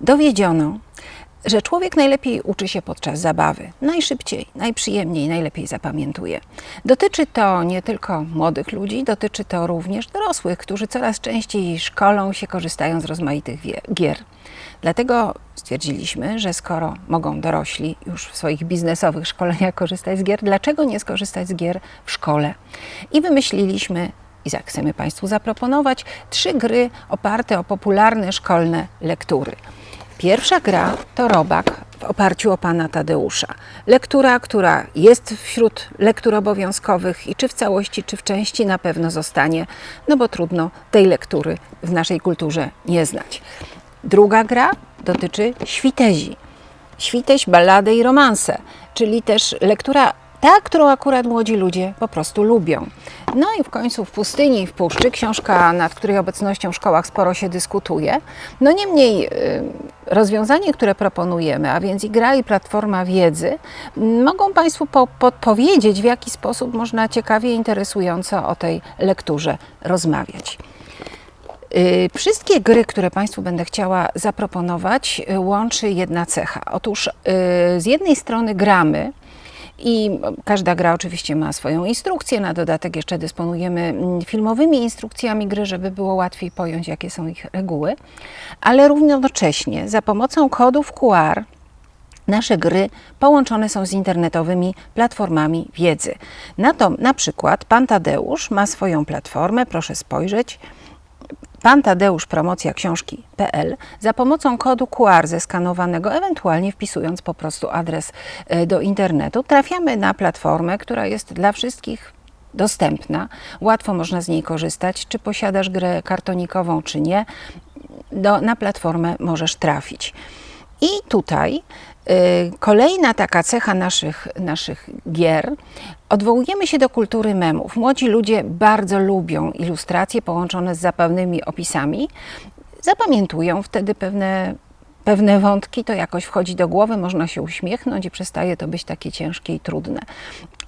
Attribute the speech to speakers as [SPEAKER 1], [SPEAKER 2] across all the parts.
[SPEAKER 1] dowiedziono, że człowiek najlepiej uczy się podczas zabawy. Najszybciej, najprzyjemniej, najlepiej zapamiętuje. Dotyczy to nie tylko młodych ludzi, dotyczy to również dorosłych, którzy coraz częściej szkolą się, korzystają z rozmaitych gier. Dlatego stwierdziliśmy, że skoro mogą dorośli już w swoich biznesowych szkoleniach korzystać z gier, dlaczego nie skorzystać z gier w szkole? I wymyśliliśmy i za- chcemy Państwu zaproponować trzy gry oparte o popularne szkolne lektury. Pierwsza gra to Robak w oparciu o pana Tadeusza. Lektura, która jest wśród lektur obowiązkowych i czy w całości, czy w części na pewno zostanie, no bo trudno tej lektury w naszej kulturze nie znać. Druga gra dotyczy świtezi. Świteź, ballady i romanse, czyli też lektura ta, którą akurat młodzi ludzie po prostu lubią. No i w końcu w pustyni i w puszczy, książka, nad której obecnością w szkołach sporo się dyskutuje. No niemniej y, rozwiązanie, które proponujemy, a więc i gra i platforma wiedzy, mogą Państwu po, podpowiedzieć, w jaki sposób można ciekawie interesująco o tej lekturze rozmawiać. Y, Wszystkie gry, które Państwu będę chciała zaproponować, y, łączy jedna cecha. Otóż z jednej strony gramy, i każda gra oczywiście ma swoją instrukcję. Na dodatek jeszcze dysponujemy mm, filmowymi instrukcjami gry, żeby było łatwiej pojąć, jakie są ich reguły. Ale równocześnie za pomocą kodów QR Nasze gry połączone są z internetowymi platformami wiedzy. Na to na przykład Pan Tadeusz ma swoją platformę, proszę spojrzeć. Pan Tadeusz Promocja Książki.pl za pomocą kodu QR zeskanowanego, ewentualnie wpisując po prostu adres e, do internetu, trafiamy na platformę, która jest dla wszystkich dostępna. Łatwo można z niej korzystać, czy posiadasz grę kartonikową, czy nie. Do, na platformę możesz trafić. I tutaj kolejna taka cecha naszych, naszych gier, odwołujemy się do kultury memów. Młodzi ludzie bardzo lubią ilustracje połączone z zabawnymi opisami. Zapamiętują wtedy pewne, pewne wątki, to jakoś wchodzi do głowy, można się uśmiechnąć i przestaje to być takie ciężkie i trudne.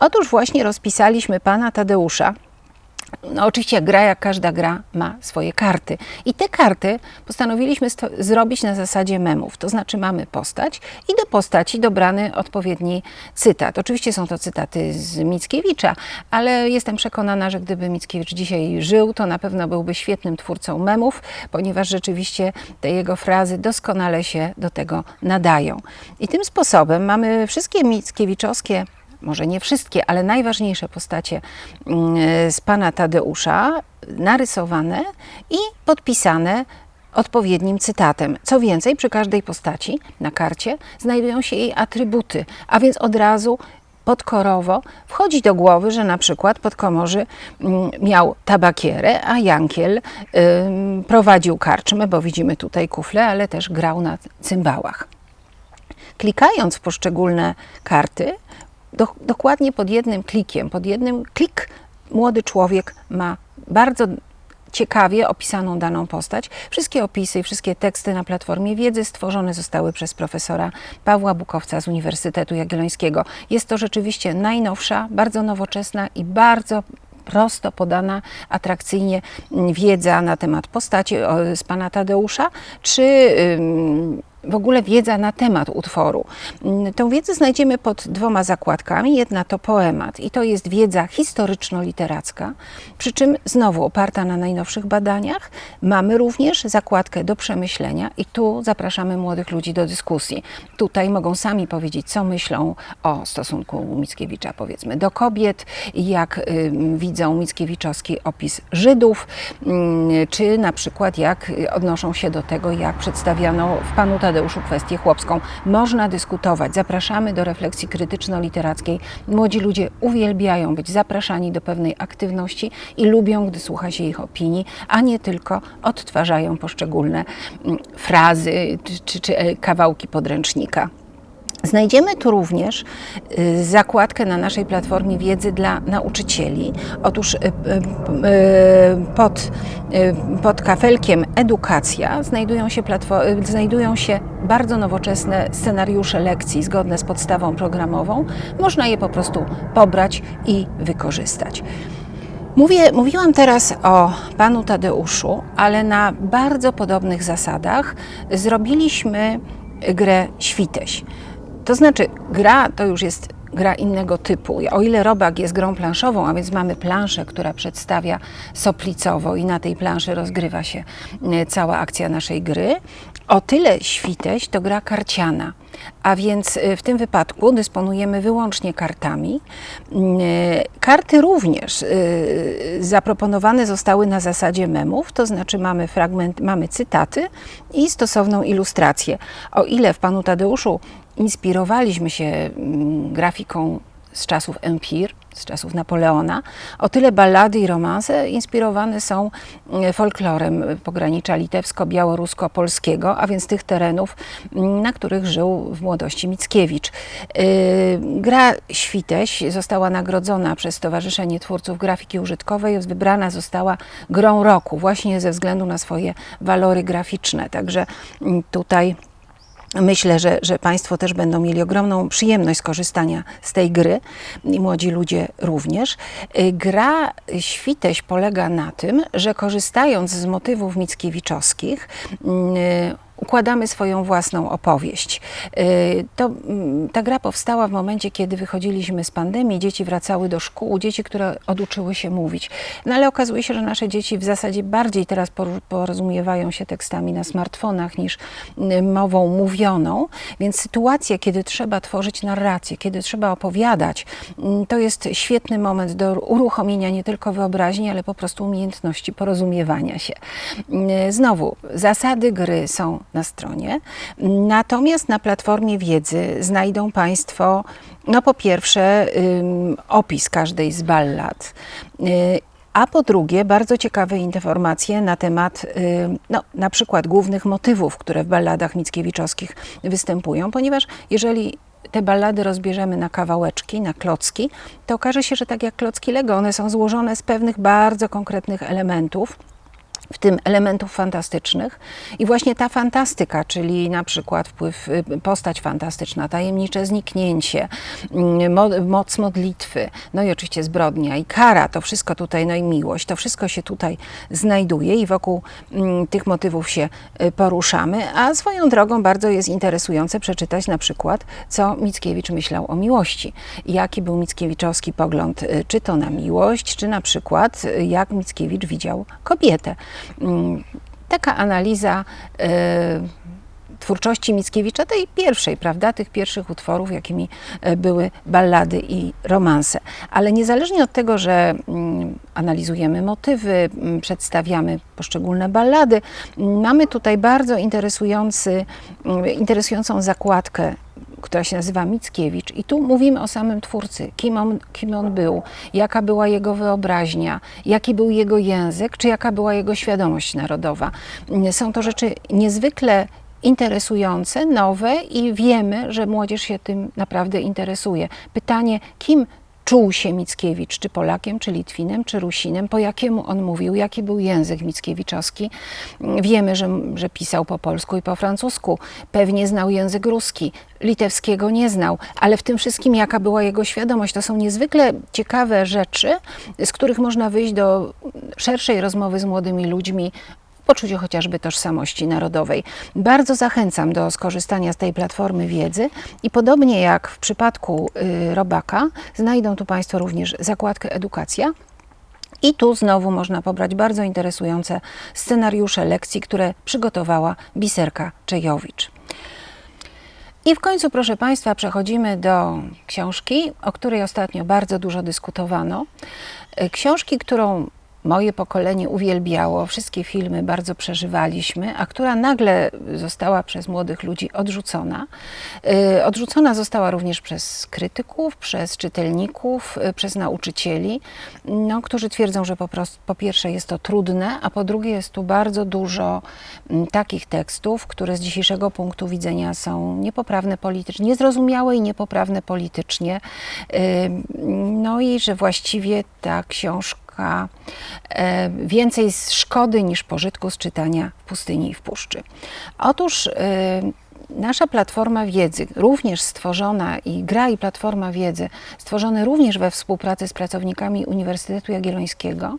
[SPEAKER 1] Otóż właśnie rozpisaliśmy pana Tadeusza, no oczywiście gra jak każda gra ma swoje karty. I te karty postanowiliśmy zrobić na zasadzie memów. To znaczy mamy postać i do postaci dobrany odpowiedni cytat. Oczywiście są to cytaty z Mickiewicza, ale jestem przekonana, że gdyby Mickiewicz dzisiaj żył, to na pewno byłby świetnym twórcą memów, ponieważ rzeczywiście te jego frazy doskonale się do tego nadają. I tym sposobem mamy wszystkie Mickiewiczowskie może nie wszystkie, ale najważniejsze postacie mm, z pana Tadeusza narysowane i podpisane odpowiednim cytatem. Co więcej, przy każdej postaci na karcie znajdują się jej atrybuty, a więc od razu podkorowo wchodzi do głowy, że na przykład podkomorzy mm, miał tabakierę, a Jankiel prowadził karczmę, bo widzimy tutaj kufle, ale też grał na cymbałach. Klikając w poszczególne karty, do, dokładnie pod jednym klikiem, pod jednym klik, młody człowiek ma bardzo ciekawie opisaną daną postać. Wszystkie opisy i wszystkie teksty na platformie wiedzy stworzone zostały przez profesora Pawła Bukowca z Uniwersytetu Jagiellońskiego. Jest to rzeczywiście najnowsza, bardzo nowoczesna i bardzo prosto podana, atrakcyjnie wiedza na temat postaci z pana Tadeusza, czy ym, w ogóle wiedza na temat utworu. Mm, Tą wiedzę znajdziemy pod dwoma zakładkami. Jedna to poemat i to jest wiedza historyczno-literacka, przy czym znowu oparta na najnowszych badaniach. Mamy również zakładkę do przemyślenia i tu zapraszamy młodych ludzi do dyskusji. Tutaj mogą sami powiedzieć, co myślą o stosunku Mickiewicza, powiedzmy, do kobiet, jak ym, widzą Mickiewiczowski opis Żydów, ym, czy na przykład jak y, odnoszą się do tego, jak przedstawiano w Panu Tadeuszu kwestię chłopską. Można dyskutować. Zapraszamy do refleksji krytyczno-literackiej. Młodzi ludzie uwielbiają być zapraszani do pewnej aktywności i lubią, gdy słucha się ich opinii, a nie tylko odtwarzają poszczególne mm, frazy czy, czy, czy e, kawałki podręcznika. Znajdziemy tu również y, zakładkę na naszej platformie wiedzy dla nauczycieli. Otóż y, y, pod, pod kafelkiem edukacja znajdują się, znajdują się bardzo nowoczesne scenariusze lekcji zgodne z podstawą programową. Można je po prostu pobrać i wykorzystać. Mówię, mówiłam teraz o panu Tadeuszu, ale na bardzo podobnych zasadach zrobiliśmy grę Świteś. To znaczy, gra to już jest gra innego typu. O ile robak jest grą planszową, a więc mamy planszę, która przedstawia soplicowo i na tej planszy rozgrywa się e, cała akcja naszej gry, o tyle świteś to gra karciana. A więc e, w tym wypadku dysponujemy wyłącznie kartami. Mm, e, Karty również zaproponowane zostały na zasadzie memów, to znaczy mamy fragment, mamy cytaty i stosowną ilustrację. O ile w panu Tadeuszu inspirowaliśmy się mm, grafiką z czasów Empire, z czasów Napoleona. O tyle ballady i romanse inspirowane są mm, folklorem pogranicza litewsko-białorusko-polskiego, a więc tych terenów, mm, na których żył w młodości Mickiewicz. Yy, Gra Świteś została nagrodzona przez Stowarzyszenie Twórców Grafiki Użytkowej, wybrana została grą roku właśnie ze względu na swoje walory graficzne. Także tutaj Myślę, że, że Państwo też będą mieli ogromną przyjemność skorzystania z tej gry i młodzi ludzie również. Y, Gra Świteś polega na tym, że korzystając z motywów mickiewiczowskich, y, układamy swoją własną opowieść. Y, To, mm, ta gra powstała w momencie, kiedy wychodziliśmy z pandemii, dzieci wracały do szkół, dzieci, które oduczyły się mówić. No ale okazuje się, że nasze dzieci w zasadzie bardziej teraz porozumiewają się tekstami na smartfonach niż y, mową mówioną, więc sytuacje, kiedy trzeba tworzyć narrację, kiedy trzeba opowiadać, mm, to jest świetny moment do uruchomienia nie tylko wyobraźni, ale po prostu umiejętności porozumiewania się. Y, Znowu, zasady gry są na stronie, natomiast na platformie wiedzy znajdą Państwo, no po pierwsze, opis każdej z ballad. y, a po drugie, bardzo ciekawe informacje na temat y, no, na przykład głównych motywów, które w balladach mickiewiczowskich występują, ponieważ jeżeli te ballady rozbierzemy na kawałeczki, na klocki, to okaże się, że tak jak klocki Lego, one są złożone z pewnych bardzo konkretnych elementów w tym elementów fantastycznych. I właśnie ta fantastyka, czyli na przykład wpływ, y, postać fantastyczna, tajemnicze zniknięcie, mm, mo, moc modlitwy, no i oczywiście zbrodnia i kara, to wszystko tutaj, no i miłość, to wszystko się tutaj znajduje i wokół mm, tych motywów się y, poruszamy. A swoją drogą bardzo jest interesujące przeczytać na przykład, co Mickiewicz myślał o miłości. Jaki był Mickiewiczowski pogląd, y, czy to na miłość, czy na przykład jak Mickiewicz widział kobietę. Mm, Taka analiza e, twórczości Mickiewicza, tej pierwszej, prawda, tych pierwszych utworów, jakimi e, były ballady i romanse. Ale niezależnie od tego, że mm, analizujemy motywy, mm, przedstawiamy poszczególne ballady, mamy tutaj bardzo interesujący, interesującą zakładkę która się nazywa Mickiewicz. I tu mówimy o samym twórcy, kim on, kim on był, jaka była jego wyobraźnia, jaki był jego język, czy jaka była jego świadomość narodowa. Są to rzeczy niezwykle interesujące, nowe i wiemy, że młodzież się tym naprawdę interesuje. Pytanie, kim czuł się Mickiewicz, czy Polakiem, czy Litwinem, czy Rusinem, po jakiemu on mówił, jaki był język mickiewiczowski. Wiemy, że, że pisał po polsku i po francusku, pewnie znał język ruski, litewskiego nie znał, ale w tym wszystkim jaka była jego świadomość. To są niezwykle ciekawe rzeczy, z których można wyjść do szerszej rozmowy z młodymi ludźmi poczuciu chociażby tożsamości narodowej. Bardzo zachęcam do skorzystania z tej platformy wiedzy i podobnie jak w przypadku y, Robaka, znajdą tu Państwo również zakładkę edukacja. I tu znowu można pobrać bardzo interesujące scenariusze lekcji, które przygotowała Biserka Czejowicz. I w końcu, proszę Państwa, przechodzimy do książki, o której ostatnio bardzo dużo dyskutowano. Y, Książki, którą moje pokolenie uwielbiało, wszystkie filmy bardzo przeżywaliśmy, a która nagle została przez młodych ludzi odrzucona. Y, Odrzucona została również przez krytyków, przez czytelników, y, przez nauczycieli, no, którzy twierdzą, że po, prostu, po pierwsze jest to trudne, a po drugie jest tu bardzo dużo mm, takich tekstów, które z dzisiejszego punktu widzenia są niepoprawne politycznie, niezrozumiałe i niepoprawne politycznie. Y, No i że właściwie ta książka książka e, więcej szkody niż pożytku z czytania w pustyni i w puszczy. Otóż e, nasza platforma wiedzy, również stworzona i gra i platforma wiedzy, stworzone również we współpracy z pracownikami Uniwersytetu Jagiellońskiego,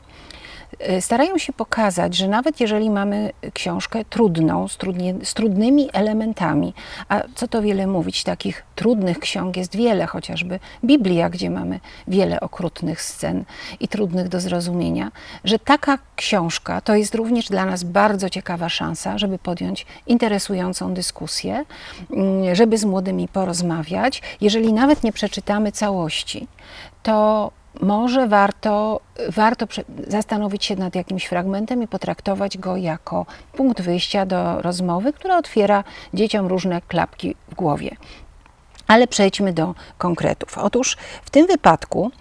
[SPEAKER 1] starają się pokazać, że nawet jeżeli mamy książkę trudną, z, trudnie, z trudnymi elementami, a co to wiele mówić, takich trudnych ksiąg jest wiele, chociażby Biblia, gdzie mamy wiele okrutnych scen i trudnych do zrozumienia, że taka książka to jest również dla nas bardzo ciekawa szansa, żeby podjąć interesującą dyskusję, mm, żeby z młodymi porozmawiać. Jeżeli nawet nie przeczytamy całości, to może warto, warto zastanowić się nad jakimś fragmentem i potraktować go jako punkt wyjścia do rozmowy, która otwiera dzieciom różne klapki w głowie. Ale przejdźmy do konkretów. Otóż w tym wypadku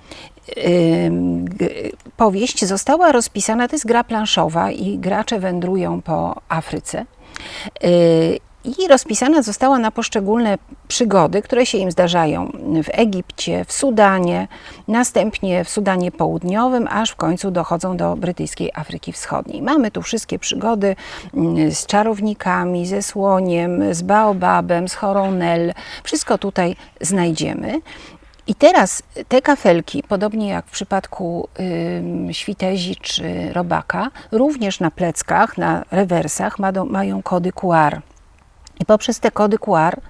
[SPEAKER 1] powieść została rozpisana, to jest gra planszowa i gracze wędrują po Afryce. Y, I rozpisana została na poszczególne przygody, które się im zdarzają w Egipcie, w Sudanie, następnie w Sudanie Południowym, aż w końcu dochodzą do brytyjskiej Afryki Wschodniej. Mamy tu wszystkie przygody mm, z czarownikami, ze słoniem, z baobabem, z chorą Nel. Wszystko tutaj znajdziemy. I teraz te kafelki, podobnie jak w przypadku ym, świtezi czy robaka, również na pleckach, na rewersach madą, mają kody QR. I poprzez te kody QR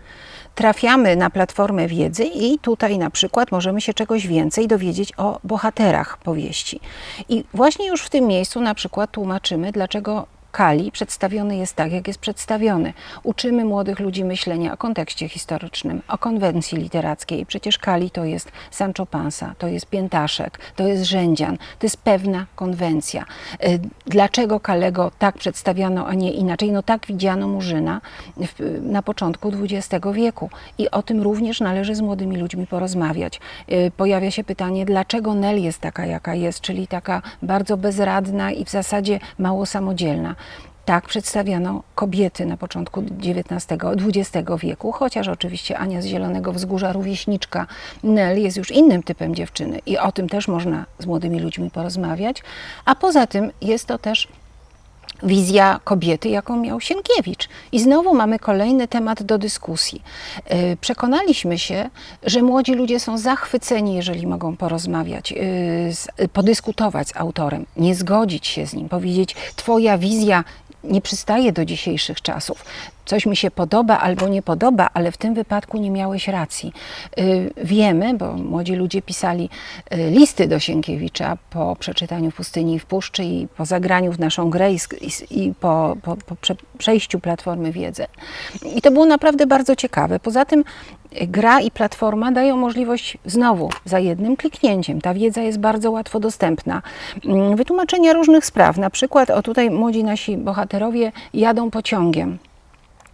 [SPEAKER 1] trafiamy na platformę wiedzy i tutaj na przykład możemy się czegoś więcej dowiedzieć o bohaterach powieści. I właśnie już w tym miejscu na przykład tłumaczymy, dlaczego Kali przedstawiony jest tak, jak jest przedstawiony. Uczymy młodych ludzi myślenia o kontekście historycznym, o konwencji literackiej. Przecież Kali to jest Sancho Panza, to jest Piętaszek, to jest Rzędzian, to jest pewna konwencja. Y, Dlaczego Kalego tak przedstawiano, a nie inaczej? No tak widziano Murzyna na początku XX wieku i o tym również należy z młodymi ludźmi porozmawiać. Y, Pojawia się pytanie, dlaczego Nel jest taka, jaka jest, czyli taka bardzo bezradna i w zasadzie mało samodzielna. Tak przedstawiano kobiety na początku XIX, XX wieku, chociaż oczywiście Ania z Zielonego Wzgórza, rówieśniczka Nel jest już innym typem dziewczyny i o tym też można z młodymi ludźmi porozmawiać. A poza tym jest to też wizja kobiety, jaką miał Sienkiewicz. I znowu mamy kolejny temat do dyskusji. Yy, Przekonaliśmy się, że młodzi ludzie są zachwyceni, jeżeli mogą porozmawiać, z- podyskutować z autorem, nie zgodzić się z nim, powiedzieć: Twoja wizja nie przystaje do dzisiejszych czasów. Coś mi się podoba albo nie podoba, ale w tym wypadku nie miałeś racji. Y, Wiemy, bo młodzi ludzie pisali y, listy do Sienkiewicza po przeczytaniu Pustyni i w Puszczy i po zagraniu w naszą grę i, po, po, po prze, przejściu Platformy Wiedzy. I to było naprawdę bardzo ciekawe. Poza tym y, gra i platforma dają możliwość znowu za jednym kliknięciem. Ta wiedza jest bardzo łatwo dostępna. Mm, Wytłumaczenia różnych spraw. Na przykład, o tutaj młodzi nasi bohaterowie jadą pociągiem.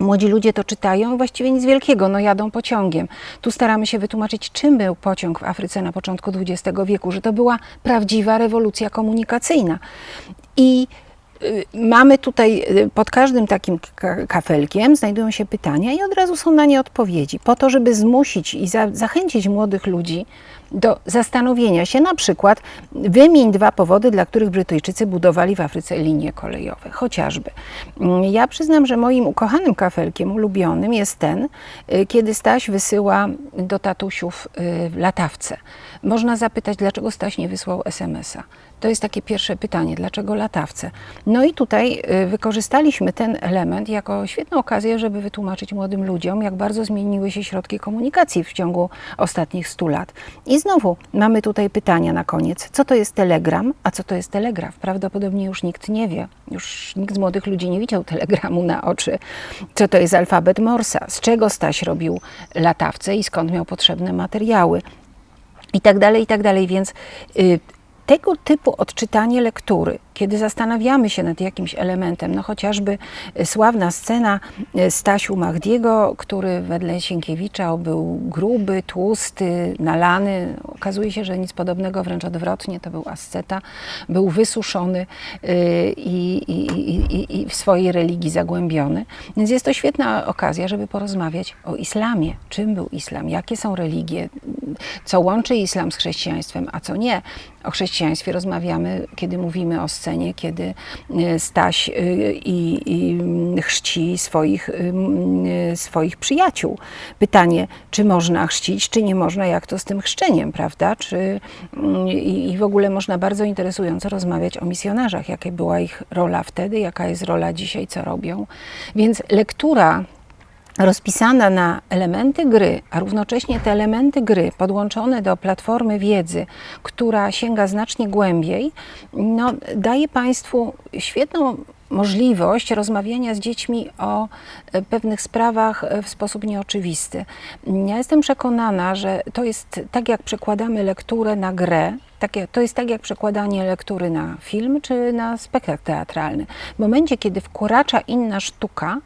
[SPEAKER 1] Młodzi ludzie to czytają, właściwie nic wielkiego, no jadą pociągiem. Tu staramy się wytłumaczyć, czym był pociąg w Afryce na początku XX wieku, że to była prawdziwa rewolucja komunikacyjna. I y, mamy tutaj y, pod każdym takim ka- kafelkiem znajdują się pytania i od razu są na nie odpowiedzi, po to, żeby zmusić i za, zachęcić młodych ludzi do zastanowienia się, na przykład wymień dwa powody, dla których Brytyjczycy budowali w Afryce linie kolejowe, chociażby. Mm, Ja przyznam, że moim ukochanym kafelkiem, ulubionym jest ten, y, kiedy Staś wysyła do tatusiów y, latawce. Można zapytać, dlaczego Staś nie wysłał SMS-a. To jest takie pierwsze pytanie, dlaczego latawce? No i tutaj y, wykorzystaliśmy ten element jako świetną okazję, żeby wytłumaczyć młodym ludziom, jak bardzo zmieniły się środki komunikacji w ciągu ostatnich 100 lat. I znowu mamy tutaj pytania na koniec. Co to jest telegram, a co to jest telegraf? Prawdopodobnie już nikt nie wie. Już nikt z młodych ludzi nie widział telegramu na oczy. Co to jest alfabet Morsa? Z czego Staś robił latawce i skąd miał potrzebne materiały? i tak dalej, i tak dalej. Więc y, tego typu odczytanie lektury, kiedy zastanawiamy się nad jakimś elementem, no chociażby y, sławna scena y, Stasiu Mahdiego, który wedle Sienkiewicza był gruby, tłusty, nalany. Okazuje się, że nic podobnego, wręcz odwrotnie, to był asceta, był wysuszony i, i, i, i, i w swojej religii zagłębiony. Więc jest to świetna okazja, żeby porozmawiać o islamie. Czym był islam? Jakie są religie? Co łączy islam z chrześcijaństwem, a co nie. O chrześcijaństwie rozmawiamy, kiedy mówimy o scenie, kiedy y, Staś y, i, i mm, chrzci swoich, y, mm, swoich przyjaciół. Pytanie, czy można chrzcić, czy nie można, jak to z tym chrzczeniem, prawda? Czy, mm, i, I w ogóle można bardzo interesująco rozmawiać o misjonarzach, jaka była ich rola wtedy, jaka jest rola dzisiaj, co robią. Więc lektura rozpisana na elementy gry, a równocześnie te elementy gry podłączone do platformy wiedzy, która sięga znacznie głębiej, no, daje Państwu świetną możliwość rozmawiania z dziećmi o e, pewnych sprawach e, w sposób nieoczywisty. Ja jestem przekonana, że to jest tak, jak przekładamy lekturę na grę, to jest tak jak przekładanie lektury na film czy na spektakl teatralny. W momencie, kiedy wkuracza inna sztuka,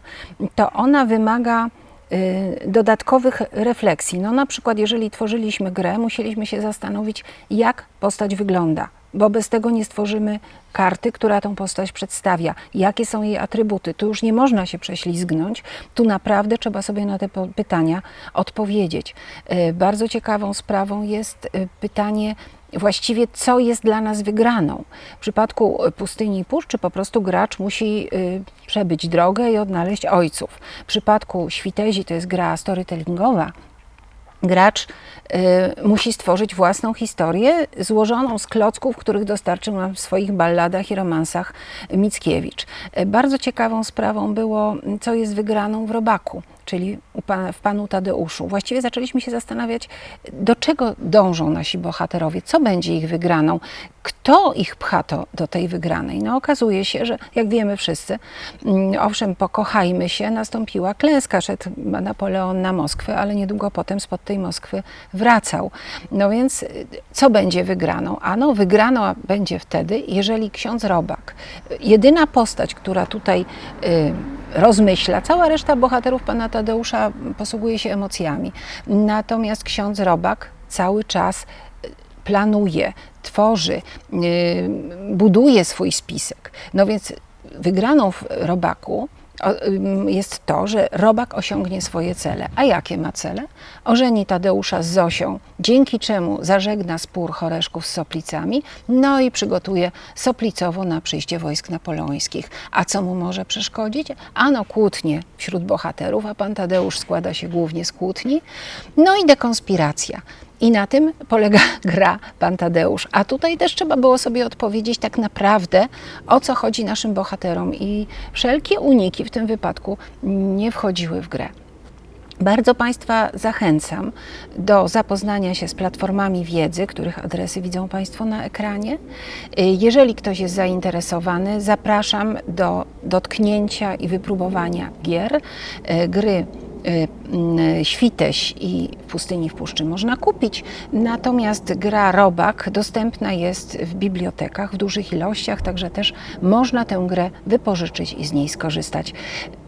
[SPEAKER 1] to ona wymaga y, dodatkowych refleksji. No na przykład, jeżeli tworzyliśmy grę, musieliśmy się zastanowić, jak postać wygląda, bo bez tego nie stworzymy karty, która tą postać przedstawia, jakie są jej atrybuty. Tu już nie można się prześlizgnąć, tu naprawdę trzeba sobie na te pytania odpowiedzieć. Y, Bardzo ciekawą sprawą jest y, pytanie, właściwie co jest dla nas wygraną. W przypadku y, pustyni i puszczy po prostu gracz musi y, przebyć drogę i odnaleźć ojców. W przypadku Świtezi to jest gra storytellingowa, gracz y, musi stworzyć własną historię złożoną z klocków, których dostarczył nam w swoich balladach i romansach Mickiewicz. Y, bardzo ciekawą sprawą było, co jest wygraną w Robaku, czyli w Panu Tadeuszu. Właściwie zaczęliśmy się zastanawiać, do czego dążą nasi bohaterowie, co będzie ich wygraną, kto ich pcha to, do tej wygranej. No okazuje się, że jak wiemy wszyscy, mm, owszem, pokochajmy się, nastąpiła klęska, szedł Napoleon na Moskwę, ale niedługo potem spod tej Moskwy wracał. No więc y, co będzie wygraną? Ano wygraną będzie wtedy, jeżeli ksiądz Robak, y, jedyna postać, która tutaj y, rozmyśla, cała reszta bohaterów pana Tadeusza posługuje się emocjami. Natomiast ksiądz Robak cały czas y, planuje, tworzy, y, buduje swój spisek. No więc wygraną w Robaku jest to, że Robak osiągnie swoje cele. A jakie ma cele? Ożeni Tadeusza z Zosią, dzięki czemu zażegna spór Horeszków z Soplicami, no i przygotuje Soplicowo na przyjście wojsk napoleońskich. A co mu może przeszkodzić? Ano kłótnie wśród bohaterów, a pan Tadeusz składa się głównie z kłótni, no i dekonspiracja. I na tym polega gra Pan Tadeusz. A tutaj też trzeba było sobie odpowiedzieć tak naprawdę, o co chodzi naszym bohaterom. I wszelkie uniki w tym wypadku nie wchodziły w grę. Bardzo Państwa zachęcam do zapoznania się z platformami wiedzy, których adresy widzą Państwo na ekranie. Jeżeli ktoś jest zainteresowany, zapraszam do dotknięcia i wypróbowania gier. Gry Świteś i Pustyni w Puszczy można kupić, natomiast gra Robak dostępna jest w bibliotekach w dużych ilościach, także też można tę grę wypożyczyć i z niej skorzystać.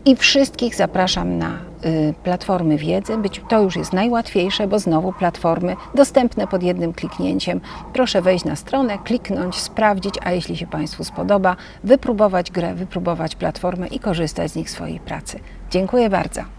[SPEAKER 1] I wszystkich zapraszam na y, platformy wiedzy. Być, to już jest najłatwiejsze, bo znowu platformy dostępne pod jednym kliknięciem. Proszę wejść na stronę, kliknąć, sprawdzić, a jeśli się Państwu spodoba, wypróbować grę, wypróbować platformę i korzystać z nich w swojej pracy. Dziękuję bardzo.